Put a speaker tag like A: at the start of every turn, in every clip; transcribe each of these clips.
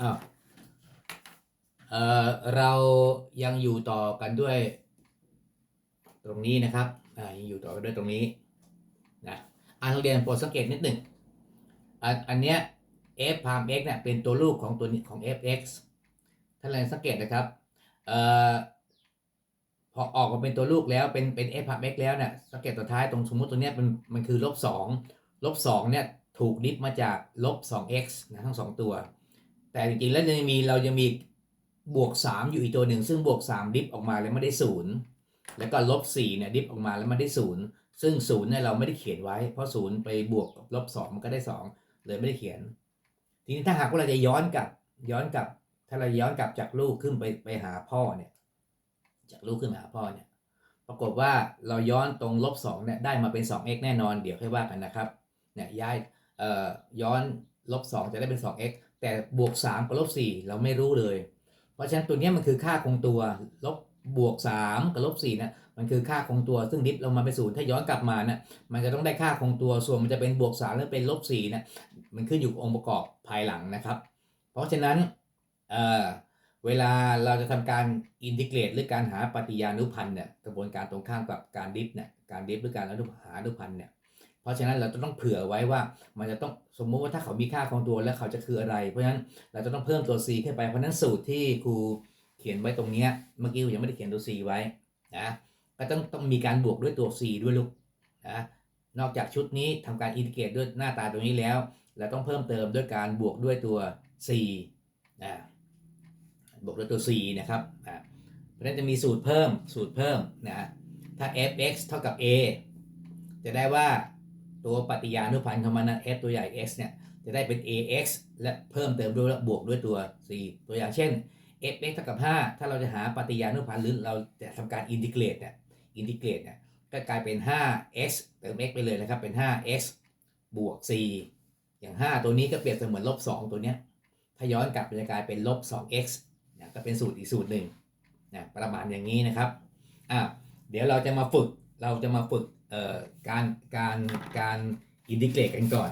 A: อ้าวเอ่อเรายังอยู่ต่อกันด้วย ตรงนี้นะครับอ่ายังอยู่ต่อกันด้วยตรงนี้นะอ่านโรงเรียนโปรดสังเกตนิดหนึ่งอันอันเนี้ย f พาม x เนี่ยเป็นตัวลูกของตัวนี้ของ fx ท่านลองสังเกตนะครับเอ่อพอออกมาเป็นตัวลูกแล้วเป็นเป็น f พาม x แล้วเนี่ยสังเกตตัวท้ายตรงสมมติตัวเนี้ยมันมันคือลบสองลบสองเนี่ยถูกดิฟมาจากลบสอง x นะทั้งสองตัว แต่จริงๆแล้วยังมีเรายังมีบวก 3 อยู่อีกตัวหนึ่ง ซึ่งบวก 3 ดิฟออกมาแล้วไม่ได้ศูนย์แล้วก็ลบ4เนี่ยดิฟออกมาแล้วไม่ได้ศูนย์ซึ่งศูนย์เนี่ยเราไม่ได้เขียนไว้ เพราะศูนย์ไปบวกกับลบ2มันก็ได้ 2 เลยไม่ได้เขียน ทีนี้ถ้าหากว่าเราจะย้อนกลับย้อนกลับ ถ้าเราย้อนกลับจากลูกขึ้นไปไปหาพ่อเนี่ยจากลูกขึ้นหาพ่อเนี่ยปรากฏว่าเราย้อนตรงลบ2เนี่ยได้มาเป็น 2x แน่นอนเดี๋ยวค่อยว่ากันนะครับเนี่ยย้ายเอ่อย้อนลบ2จะได้เป็น 2x แต่บวก 3 กับลบ4เราไม่รู้เลย เพราะฉะนั้นตัวนี้มันคือค่าคงตัวลบบวก 3 กับลบ4นะมันคือค่าคงตัวซึ่งดิฟลงมาเป็นศูนย์ถ้าย้อนกลับมานะมันจะต้องได้ค่าคงตัวส่วนมันจะเป็นบวก 3 หรือเป็นลบ4นะมันขึ้นอยู่กับองค์ประกอบภายหลังนะครับ เพราะฉะนั้นเเวลาเราจะทำการอินทิเกรตหรือการหาปฏิยานุพันธ์เนี่ยกระบวนการตรงข้ามกับการดิฟเนี่ยการดิฟหรือการอนุหาอนุพันธ์เนี่ย เพราะฉะนั้นเราจะต้องเผื่อไว้ว่ามันจะต้องสมมุติว่าถ้าเขามีค่าคงตัวแล้วเขาจะคืออะไร เพราะฉะนั้นเราจะต้องเพิ่มตัว c ขึ้นไปเพราะฉะนั้นสูตรที่ครูเขียนไว้ตรงเนี้ยเมื่อกี้ยังไม่ได้เขียนตัว c ไว้นะก็ต้องต้องมีการบวกด้วยตัว c ด้วยลูกนะนอกจากชุดนี้ทำการอินทิเกรตด้วยหน้าตาตรงนี้แล้วเราต้องเพิ่มเติมด้วยการบวกด้วยตัว c นะบวกด้วยตัว c นะครับอ่าเพราะฉะนั้นจะมีสูตรเพิ่มสูตรเพิ่มนะถ้า f(x) เท่ากับ a จะได้ว่า ตัวปฏิยานุพันธ์ของมันนะ f ตัวใหญ่ x เนี่ยจะได้เป็น ax และเพิ่มเติมด้วยบวกด้วยตัว c ตัวอย่างเช่น f(x) เท่ากับ 5 ถ้าเราจะหาปฏิยานุพันธ์หรือเราจะทำการอินทิเกรตเนี่ยอินทิเกรตเนี่ยก็กลายเป็น 5x เติม x ไปเลยนะครับ เป็น 5x บวก c อย่าง 5 ตัวนี้ก็เปรียบเสมือนลบ 2 ตัวเนี้ยถ้าย้อนกลับจะกลายเป็นลบ 2x นะก็เป็นสูตรอีกสูตรหนึ่งนะประมาณอย่างนี้นะครับอะเดี๋ยวเราจะมาฝึกเราจะมาฝึก การการการอินทิเกรตกันก่อน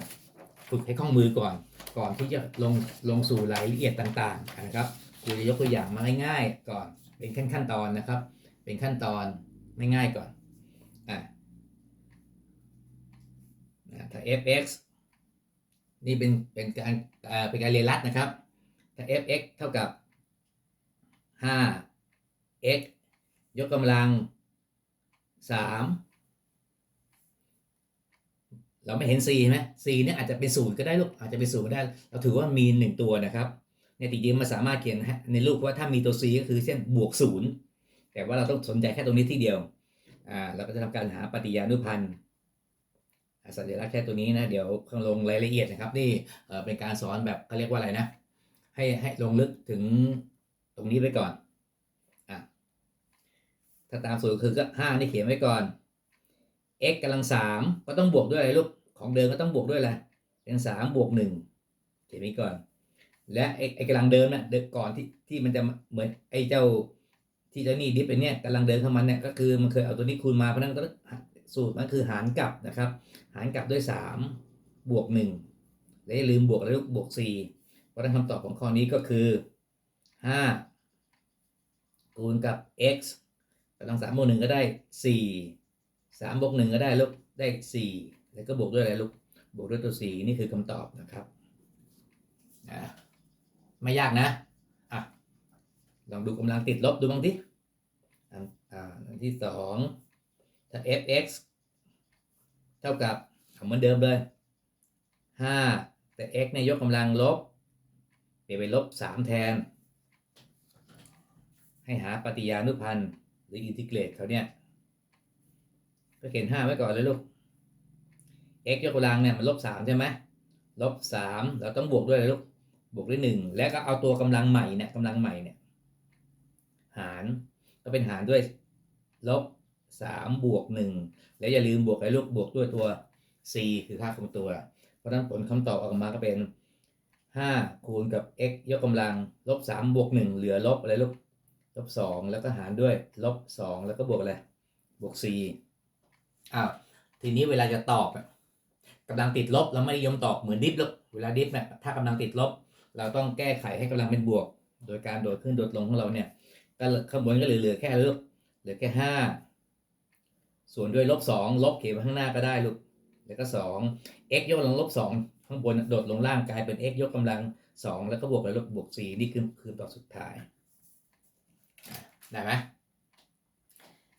A: ฝึกให้คล่องมือก่อน ก่อนที่จะลงลงสู่รายละเอียดต่างๆนะครับครูจะยกตัวอย่างมาง่ายๆก่อน เป็นขั้นขั้นตอนนะครับ เป็นขั้นตอนง่ายๆก่อนอะถ้า fx นี่เป็นเป็นการเป็นการเรียนรัดนะครับ ถ้า fx เท่ากับ 5x ยกกำลัง 3 เราไม่เห็น c ใช่ไหม c เนี่ยอาจจะเป็นศูนย์ก็ได้ลูกอาจจะเป็นศูนย์ก็ได้ เราถือว่ามี 1 ตัวนะครับเนี่ยจริงๆมันสามารถเขียนในรูปว่าถ้ามีตัว c ก็คือเช่นบวกศูนย์แต่ว่าเราต้องสนใจแค่ตรงนี้ที่เดียวอ่าเราก็จะทำการหาปฏิยานุพันธ์สัญลักษณ์แค่ตัวนี้นะเดี๋ยวข้างลงรายละเอียดนะครับนี่เอ่อเป็นการสอนแบบเขาเรียกว่าอะไรนะ ให้ให้ลงลึกถึงตรงนี้ไปก่อนอะถ้าตามสูตรคือก็ห้านี่เขียนไว้ก่อน x กำลังสามก็ต้องบวกด้วยอะไรลูกของเดิมก็ต้องบวกด้วยอะไรเป็นสามบวกหนึ่งเขียนไว้ก่อน และไอ้กำลังเดิมน่ะเดิมก่อนที่ที่มันจะเหมือนไอ้เจ้าที่เจ้านี่ดิฟไปเนี่ยกำลังเดิมของมันเนี่ยก็คือมันเคยเอาตัวนี้คูณมาเพราะนั้นก็สูตรมันคือหารกลับนะครับ หารกลับด้วย3บวก1และอย่าลืมบวกแล้วบวก4เพราะนั้นคำตอบของข้อนี้ก็คือ5คูณกับ x กำลัง3บวก1ก็ได้ 4 3บวก1ก็ได้ลูกได้4แล้วก็บวกด้วยอะไรลูกบวกด้วยตัว4นี่คือคำตอบนะครับนะไม่ยากนะอะลองดูกำลังติดลบดูบ้างทีอันอ่าอันที่2ถ้า fx เท่ากับเหมือนเดิมเลย5แต่ x เนี่ยยกกำลังลบเดี๋ยวไปลบ3แทน ให้หาปฏิยานุพันธ์หรืออินทิเกรตเขาเนี่ย ก็เขียน5ไว้ก่อนเลยลูก x ยกกำลังเนี่ยมันลบ3ใช่ไหมลบ3เราต้องบวกด้วยอะไรลูก บวกด้วย1แล้วก็เอาตัวกำลังใหม่เนี่ยกำลังใหม่เนี่ยหารก็เป็นหารด้วยลบ3บวก1แล้วอย่าลืมบวกไอ้ลูกบวกด้วยตัว c คือค่าของตัว เพราะฉะนั้นผลคำตอบออกมาก็เป็น5คูณกับ x ยกกำลังลบ3บวก1เหลือลบอะไรลูกลบ2แล้วก็หารด้วยลบ2แล้วก็บวกอะไรบวก c อ้าวทีนี้เวลาจะตอบอะกำลังติดลบเราไม่นิยมตอบเหมือนดิฟลบเวลาดิฟเนี่ยถ้ากำลังติดลบ เราต้องแก้ไขให้กำลังเป็นบวก โดยการโดดขึ้นโดดลงของเราเนี่ยก็ข้างบนก็เหลือแค่ลูกเหลือแค่ห้าส่วนด้วยลบสองลบเขียนข้างหน้าก็ได้ลูกแล้วก็สอง x ยกกำลังลบสองข้างบนโดดลงล่างกลายเป็น x ยกกำลังสองแล้วก็บวกกับลบบวกสี่นี่คือคือต่อสุดท้ายได้ไหม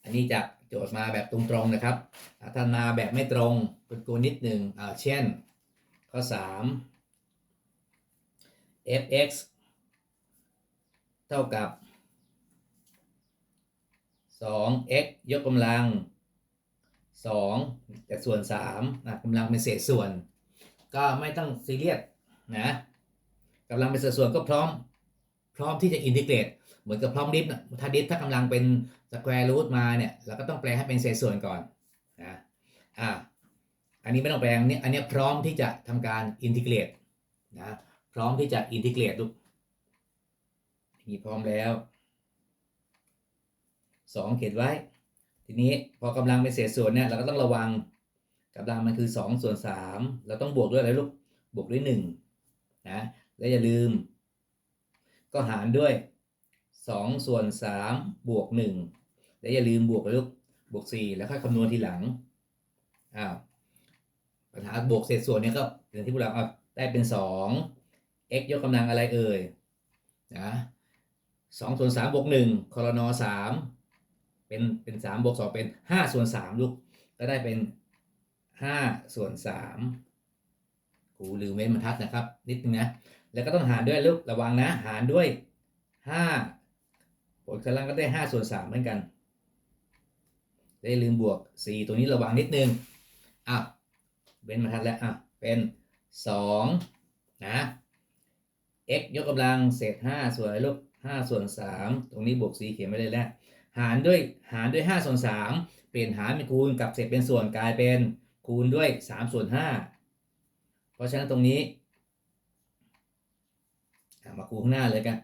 A: อันนี้จาก โจทย์มาแบบตรงๆนะครับอะถ้ามาแบบไม่ตรงเป็นตัวนิดหนึ่งเช่น ข้อสาม fx เท่ากับ 2x ยกกำลัง2แต่ส่วน3นะกำลังเป็นเศษส่วน ก็ไม่ต้องซีเรียสนะกำลังเป็นเศษส่วนก็พร้อม พร้อมที่จะอินทิเกรต เหมือนกับพร้อมดิฟนะถ้าดิฟถ้ากำลังเป็นสแควร์รูทมาเนี่ยเราก็ต้องแปลให้เป็นเศษส่วนก่อนนะอ่าอันนี้ไม่ต้องแปลงเนี่ยอันนี้พร้อมที่จะทำการอินทิเกรตนะพร้อมที่จะอินทิเกรตลูกมีพร้อมแล้วสองเขียนไว้ ทีนี้พอกำลังเป็นเศษส่วนเนี่ยเราก็ต้องระวังกำลังมันคือ2ส่วน3เราต้องบวกด้วยอะไรลูกบวกด้วย1นะและอย่าลืม ก็หารด้วย 2 ส่วน 3 บวก 1 และอย่าลืมบวกกับลูกบวก 4 แล้วค่อยคำนวณทีหลังอ้าวปัญหาบวกเศษส่วนเนี่ยก็อย่างที่พวกเราเอาได้เป็น 2 x ยกกำลังอะไรเอ่ยนะ2ส่วน3บวก1คอรนอ3เป็นเป็นสามบวกสองเป็นห้าส่วนสามลูกก็ได้เป็นห้าส่วนสามกูลืมเว้นบรรทัดนะครับ นิดนึงนะ แล้วก็ต้องหารด้วยลูกระวังนะ หารด้วยห้า ผลกำลังก็ได้ห้าส่วนสามเหมือนกันได้ลืมบวกสี่ตัวนี้ระวังนิดนึงอะเว้นบรรทัดแล้วอะเป็นสองนะ x ยกกำลังเศษห้าส่วนลูกห้าส่วนสามตรงนี้บวกสี่เขียนไม่ได้แล้ว หารด้วยหารด้วย5ส่วน3เปลี่ยนหารเป็นคูณกับเศษเป็นส่วนกลายเป็นคูณด้วย3ส่วน5เพราะฉะนั้นตรงนี้มาคูณข้างหน้าเลยกัน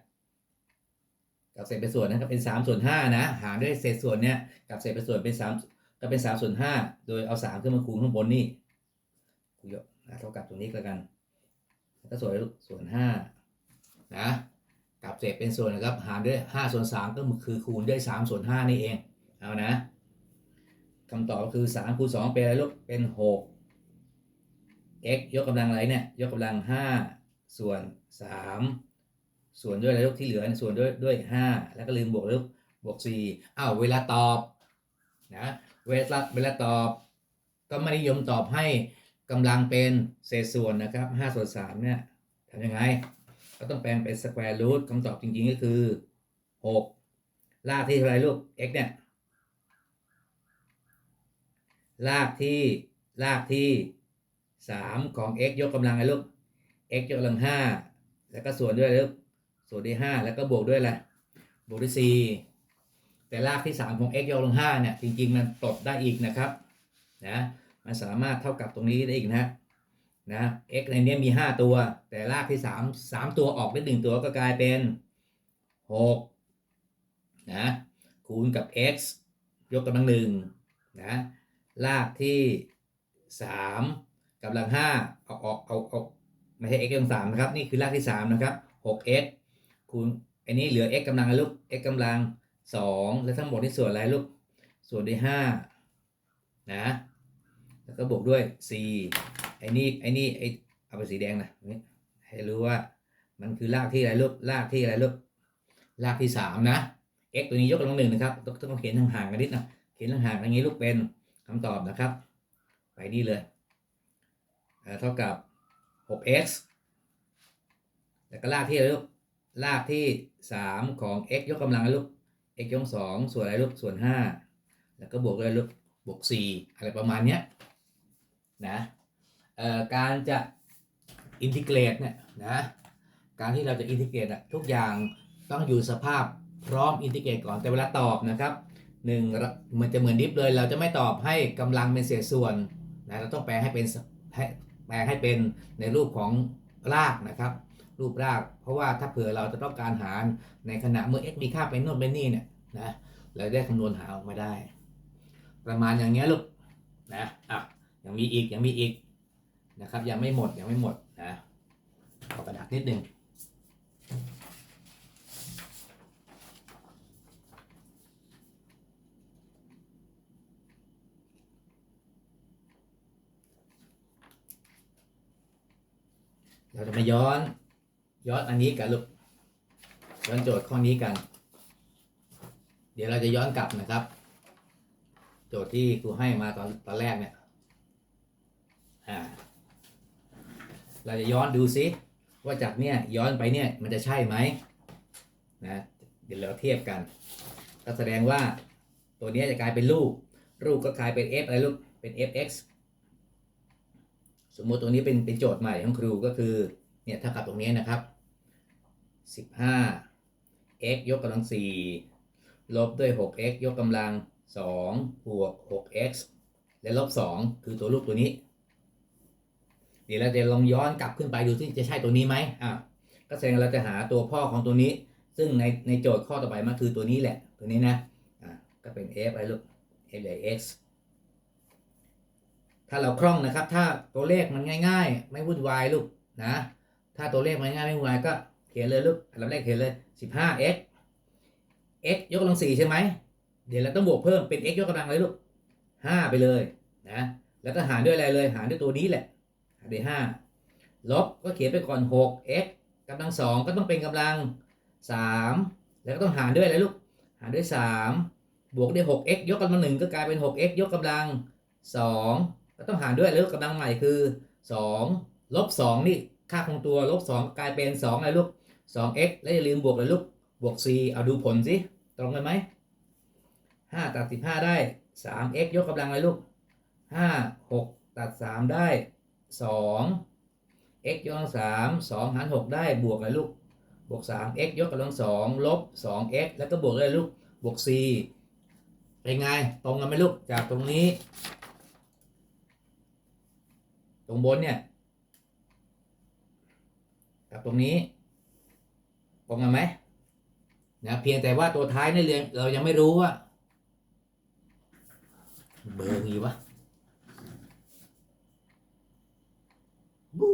A: กับเศษเป็นส่วนนะครับเป็น3ส่วน5นะ หารด้วยเศษส่วนเนี้ยกับเศษเป็นส่วนเป็น3ก็เป็น3ส่วน5โดยเอา3ขึ้นมาคูณข้างบนนี่คูณเยอะนะเท่ากับตรงนี้แล้วกันก็ส่วนส่วน5นะกับเศษเป็นส่วนนะครับหารด้วย5ส่วน3ก็คือคูณด้วย3ส่วน5นี่เองเอานะคำตอบก็คือ3คูณ2เป็นอะไรลูกเป็น6 x ยกกำลังอะไรเนี่ยยกกำลัง5ส่วน3 ส่วนด้วยอะไรลูกที่เหลือส่วนด้วยด้วย 5 แล้วก็ลืมบวกลูกบวก4อ้าวเวลาตอบนะเวลาเวลาตอบ ก็ไม่นิยมตอบให้กำลังเป็นเศษส่วนนะครับ5ส่วน3เนี่ยทำยังไง ก็ต้องแปลงเป็นสแควร์รูทคำตอบจริงๆก็คือ 6 ลากที่เท่าไรลูก x เนี่ยลากที่ลากที่ 3 ของ x ยกกำลังไอ้ลูก x ยกกำลัง 5 แล้วก็ส่วนด้วยลูก ส่วนด้วย5แล้วก็บวกด้วยอะไรบวกด้วย4แต่ลากที่ 3 ของ x ยกกำลัง5เนี่ยจริง ๆ มันตดได้อีกนะครับนะมันสามารถเท่ากับตรงนี้ได้อีกนะนะ x ในนี้มี 5 ตัว แต่รากที่ 3 3 ตัวออกได้ 1 ตัวก็กลายเป็น6นะคูณกับ x ยกกำลังหนึ่งนะรากที่ 3กำลัง5เอาออกเอาเอาไม่ใช่ x กำลัง3นะครับ นี่คือรากที่ 3 นะครับ 6x คูณอันนี้เหลือ x กำลังอะไรลูก x กำลัง2แล้วทั้งหมดที่ส่วนอะไรลูก ส่วนด้วย5นะ แล้วก็บวกด้วย4ไอ้นี่ไอ้นี่ไอ้เอาไปสีแดงนะนี่ให้รู้ว่ามันคือรากที่อะไรลูกรากที่อะไรลูกรากที่สามนะ x ตัวนี้ยกกำลังหนึ่งนะครับต้องเขียนห่างๆกันนิดนะเขียนห่างๆอย่างนี้ลูกเป็นคำตอบนะครับ ไปนี่เลยเอ่อเท่ากับ 6x แล้วก็รากที่อะไรลูก รากที่สามของ x ยกกำลังอะไรลูก x ยกสองส่วนอะไรลูกส่วนห้าแล้วก็บวกด้วยลูกบวกสี่อะไรประมาณเนี้ยนะการจะอินทิเกรตเนี่ยนะการที่เราจะอินทิเกรตอะทุกอย่างต้องอยู่สภาพพร้อมอินทิเกรตก่อนแต่เวลาตอบนะครับหนึ่งมันจะเหมือนดิฟเลย เราจะไม่ตอบให้กำลังเป็นเศษส่วนนะเราต้องแปลให้เป็นให้แปลให้เป็นในรูปของรากนะครับ รูปร่าง เพราะว่าถ้าเผื่อเราจะต้องการหารในขณะเมื่อ x มีค่าเป็นโน่นเป็นนี่เนี่ยนะเราได้คำนวณหาออกมาได้ ประมาณอย่างเงี้ยลูกนะอะยังมีอีกยังมีอีกนะครับยังไม่หมดยังไม่หมดนะขอกระดาษนิดนึงเราจะมาย้อน ย้อนอันนี้กันลูกย้อนโจทย์ข้อนี้กัน เดี๋ยวเราจะย้อนกลับนะครับ โจทย์ที่ครูให้มาตอนตอนแรกเนี่ยอ่าเราจะย้อนดูซิว่าจากเนี่ยย้อนไปเนี่ยมันจะใช่ไหมนะเดี๋ยวเราเทียบกัน ก็แสดงว่าตัวนี้จะกลายเป็นรูปรูปก็กลายเป็น f อะไรลูกเป็น fx สมมติตรงนี้เป็นเป็นโจทย์ใหม่ของครูก็คือเนี่ยถ้ากับตรงนี้นะครับ 15 x ยกกำลัง 4 ลบด้วย 6x ยกกำลัง 2 บวก 6x และลบ 2 คือตัวรูปตัวนี้ เดี๋ยวเราจะลองย้อนกลับขึ้นไปดูที่จะใช่ตัวนี้ไหมอะก็แสดงเราจะหาตัวพ่อของตัวนี้ ซึ่งในในโจทย์ข้อต่อไปมันคือตัวนี้แหละ ตัวนี้นะอะก็เป็น f อะไรลูก f ใหญ่ x ถ้าเราคล่องนะครับ ถ้าตัวเลขมันง่าย ๆ ไม่วุ่นวายลูกนะ ถ้าตัวเลขมันง่ายไม่วุ่นวายก็ เขียนเลยลูกอันดับแรกเขียนเลย 15x x ยกกำลัง4ใช่ไหม เดี๋ยวเราต้องบวกเพิ่มเป็น x ยกกำลังเลยลูก5ไปเลยนะ แล้วก็หารด้วยอะไรเลย หารด้วยตัวนี้แหละ หารด้วย5ลบก็เขียนไปก่อน 6x กำลัง2ก็ต้องเป็นกำลัง3แล้วก็ต้องหารด้วยอะไรลูก หารด้วย3บวกด้วย 6x ยกกำลัง1ก็กลายเป็น 6x ยกกำลัง2ก็ต้องหารด้วยแล้วกำลังใหม่คือ2ลบ2นี่ค่าคงตัวลบ2กลายเป็น2อะไรลูก 2x แล้วอย่าลืมบวกเลยลูก บวก c เอาดูผลสิ ตรงกันไหม5ตัด 15 ได้ 3x ยกกำลังอะไรลูก 5 6 ตัด 3 ได้ 2 x ยกกำลัง3 2หาร6ได้บวกอะไรลูก บวก 3x ยกกำลัง2ลบ 2x แล้วก็บวกอะไรลูก บวก c เป็นไง ตรงกันไหมลูก จากตรงนี้ ตรงบนเนี่ยกับตรงนี้ ตรงกันไหมนะเพียงแต่ว่าตัวท้ายนี่เรายังไม่รู้ว่า เบอร์อยู่วะบู